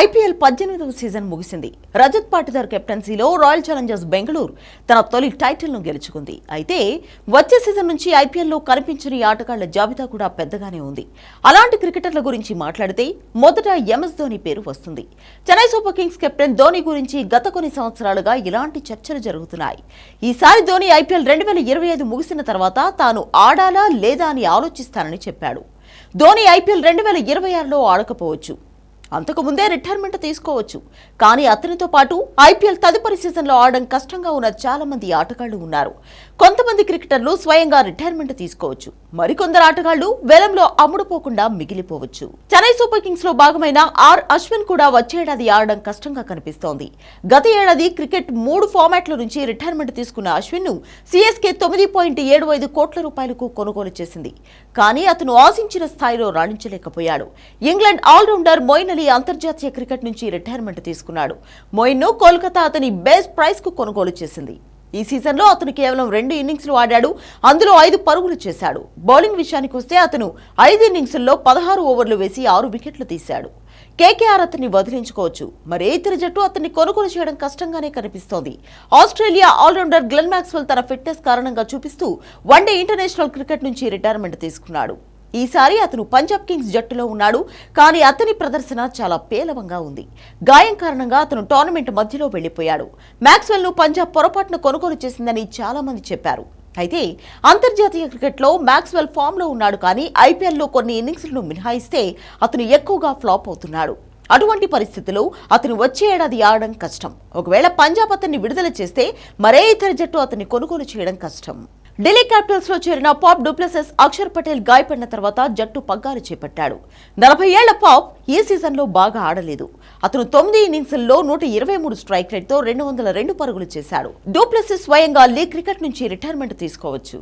IPL పద్దెనిమిదవ season ముగిసింది. రజత్ పాటిదార్ కెప్టెన్సీలో రాయల్ ఛాలెంజర్స్ బెంగళూరు తన తొలి టైటిల్ను గెలుచుకుంది. అయితే వచ్చే సీజన్ నుంచి ఐపీఎల్లో కనిపించని ఆటగాళ్ళ జాబితా కూడా పెద్దగానే ఉంది. అలాంటి క్రికెటర్ల గురించి మాట్లాడితే మొదట ఎంఎస్ ధోని పేరు వస్తుంది. Chennai Super Kings captain Dhoni గురించి గత కొన్ని సంవత్సరాలుగా ఇలాంటి చర్చలు జరుగుతున్నాయి. ఈసారి ధోని ఐపీఎల్ రెండు వేల ఇరవై ఐదు ముగిసిన తర్వాత తాను ఆడాలా లేదా అని ఆలోచిస్తానని చెప్పాడు. ధోని ఐపీఎల్ రెండు వేల ఇరవై ఆరులో ఆడకపోవచ్చు. అంతకు ముందే రిటైర్మెంట్ తీసుకోవచ్చు. కానీ అతనితో పాటు ఐపీఎల్ తదుపరి సీజన్లో ఆడడం కష్టంగా ఉన్న చాలా మంది ఆటగాళ్ళు ఉన్నారు. కొంతమంది క్రికెటర్లు స్వయంగా రిటైర్మెంట్ తీసుకోవచ్చు. మరికొందరు ఆటగాళ్ళు వెలంలో అమ్ముడుపోకుండా మిగిలిపోవచ్చు. చెన్నై సూపర్ కింగ్స్లో భాగమైన ఆర్ అశ్విన్ కూడా వచ్చే ఏడాది ఆడడం కష్టంగా కనిపిస్తోంది. గత ఏడాది క్రికెట్ మూడు ఫార్మాట్ల నుంచి రిటైర్మెంట్ తీసుకున్న అశ్విన్ను సిఎస్కే తొమ్మిది పాయింట్ ఏడు ఐదు కోట్ల రూపాయలకు కొనుగోలు చేసింది. కానీ అతను ఆశించిన స్థాయిలో రాణించలేకపోయాడు. ఇంగ్లాండ్ ఆల్రౌండర్ మొయిన్ అలీ అంతర్జాతీయ క్రికెట్ నుంచి రిటైర్మెంట్ తీసుకున్నాడు. మొయిన్ను కోల్కతా అతని బేస్ ప్రైస్కు కొనుగోలు చేసింది. ఈ సీజన్లో అతను కేవలం రెండు ఇన్నింగ్స్లు ఆడాడు. అందులో ఐదు పరుగులు చేశాడు. బౌలింగ్ విషయానికి వస్తే అతను ఐదు ఇన్నింగ్స్ల్లో పదహారు ఓవర్లు వేసి ఆరు వికెట్లు తీశాడు. కేకేఆర్ అతన్ని వదిలించుకోవచ్చు. మరే ఇతర జట్టు అతన్ని కొనుగోలు చేయడం కష్టంగానే కనిపిస్తోంది. ఆస్ట్రేలియా ఆల్రౌండర్ గ్లెన్ మ్యాక్స్వెల్ తన ఫిట్నెస్ కారణంగా చూపిస్తూ వన్డే ఇంటర్నేషనల్ క్రికెట్ నుంచి రిటైర్మెంట్ తీసుకున్నాడు. ఈసారి అతను పంజాబ్ కింగ్స్ జట్టులో ఉన్నాడు. కానీ అతని ప్రదర్శన చాలా పేలవంగా ఉంది. గాయం కారణంగా అతను టోర్నమెంట్ మధ్యలో వెళ్ళిపోయాడు మ్యాక్స్వెల్ను పంజాబ్ పొరపాటున కొనుగోలు చేసిందని చాలా మంది చెప్పారు. అయితే అంతర్జాతీయ క్రికెట్లో మ్యాక్స్వెల్ ఫామ్లో ఉన్నాడు కానీ ఐపీఎల్లో కొన్ని ఇన్నింగ్స్లను మినహాయిస్తే అతను ఎక్కువగా ఫ్లాప్ అవుతున్నాడు. అటువంటి పరిస్థితుల్లో అతను వచ్చే ఏడాది ఆడడం కష్టం. ఒకవేళ పంజాబ్ అతన్ని విడుదల చేస్తే మరే ఇతర జట్టు అతన్ని కొనుగోలు చేయడం కష్టం. ఢిల్లీ క్యాపిటల్స్లో చేరిన పాప్ డూప్లెసెస్ అక్షర్ పటేల్ గాయపడిన తర్వాత జట్టు పగ్గాలు చేపట్టాడు. నలభై ఏళ్ళ పాప్ ఈ సీజన్లో బాగా ఆడలేదు. అతను తొమ్మిది ఇన్నింగ్స్ల్లో నూట ఇరవై మూడు స్ట్రైక్ రేట్తో రెండు వందల రెండు పరుగులు చేశాడు. డూప్లెసెస్ స్వయంగా లీగ్ క్రికెట్ నుంచి రిటైర్మెంట్ తీసుకోవచ్చు.